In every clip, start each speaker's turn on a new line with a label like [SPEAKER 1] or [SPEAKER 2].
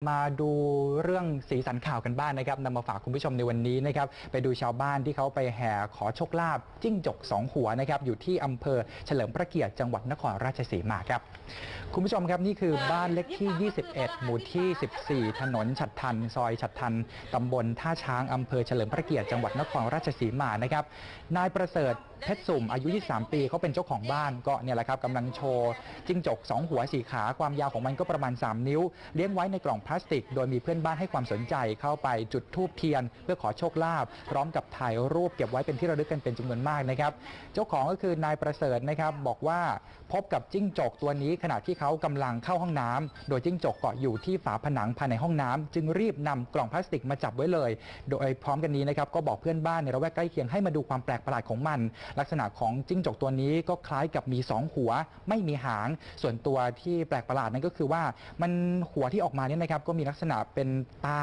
[SPEAKER 1] มาดูเรื่องสีสันข่าวกันบ้างนะครับนำมาฝากคุณผู้ชมในวันนี้นะครับไปดูชาวบ้านที่เขาไปแห่ขอโชคลาภจิ้งจกสองหัวนะครับอยู่ที่อำเภอเฉลิมพระเกียรติจังหวัดนครราชสีมาครับคุณผู้ชมครับนี่คือบ้านเลขที่ 21 หมู่ที่ 14 ถนนฉัดทัน ซอยฉัดทันตำบลท่าช้างอำเภอเฉลิมพระเกียรติจังหวัดนครราชสีมานะครับนายประเสริฐเพชรสุ่มอายุ 23 ปีเขาเป็นเจ้าของบ้านก็เนี่ยแหละครับกำลังโชว์จิ้งจก 2 หัวสีขาความยาวของมันก็ประมาณ 3 นิ้ว เลี้ยงไว้ในกล่องพลาสติก โดยมีเพื่อนบ้านให้ความสนใจเข้าไปจุดธูปเทียน เพื่อขอโชคลาภพร้อมกับถ่ายรูปเก็บไว้เป็นที่ระลึกกันเป็นจำนวนมากนะครับ เจ้าของก็คือนายประเสริฐนะครับบอกว่าพบกับจิ้งจกตัวนี้ขณะที่เขากำลังเข้าห้องน้ำโดยจิ้งจกเกาะอยู่ที่ฝาผนังภายในห้องน้ำจึงรีบนำกล่องพลาสติกมาจับไว้เลย โดยพร้อมกันนี้นะครับก็บอกเพื่อนบ้านในระแวกใกล้เคียงให้มาดูความแปลกประหลาดของมัน ลักษณะของจิ้งจกตัวนี้ก็คล้ายกับมีสองหัว ไม่มีหาง ส่วนตัวที่แปลกประหลาดนั่นก็คือว่ามันหัวที่ออกมาเนี่ยนะครับก็มีลักษณะเป็นตา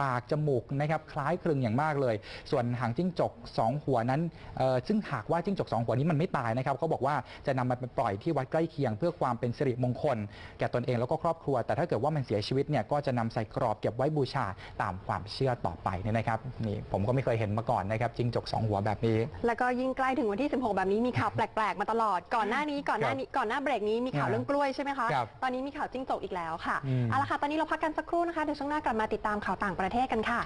[SPEAKER 1] ปากจมูกนะครับคล้ายคลึงอย่างมากเลย ส่วนหางจิ้งจกสองหัวนั้นเอ่อซึ่งหากว่าจิ้งจกสองหัวนี้มันไม่ตายนะครับเขาบอกว่าจะนำมันไปปล่อยที่วัดใกล้เคียง เพื่อความเป็นสิริมงคล แก่ตนเองแล้วก็ครอบครัว แต่ถ้าเกิดว่ามันเสียชีวิตเนี่ยก็จะนำใส่กรอบเก็บไว้บูชาตามความเชื่อต่อไปเนี่ยนะครับนี่ผมก็ไม่เคยเห็นมาก่อนนะครับจิ้งจกสองหัวแบบนี้
[SPEAKER 2] แล้วก็ยิ่งใกล้ถึงวันที่ 16 แบบนี้มีข่าวแปลกๆ มาตลอดก่อนหน้านี้ก่อนหน้านี้ก่อนหน้าเบรกนี้มีข่าว
[SPEAKER 1] ครับ
[SPEAKER 2] เรื่องกล้วยใช่ไหมคะ
[SPEAKER 1] ครับ
[SPEAKER 2] ตอนนี้มีข่าวจิ้งจกอีกแล้วค่ะ
[SPEAKER 1] อืม
[SPEAKER 2] เอาละค่ะตอนนี้เราพักกันสักครู่นะคะเดี๋ยวช่วงหน้ากลับมาติดตามข่าวต่างประเทศกันค่ะ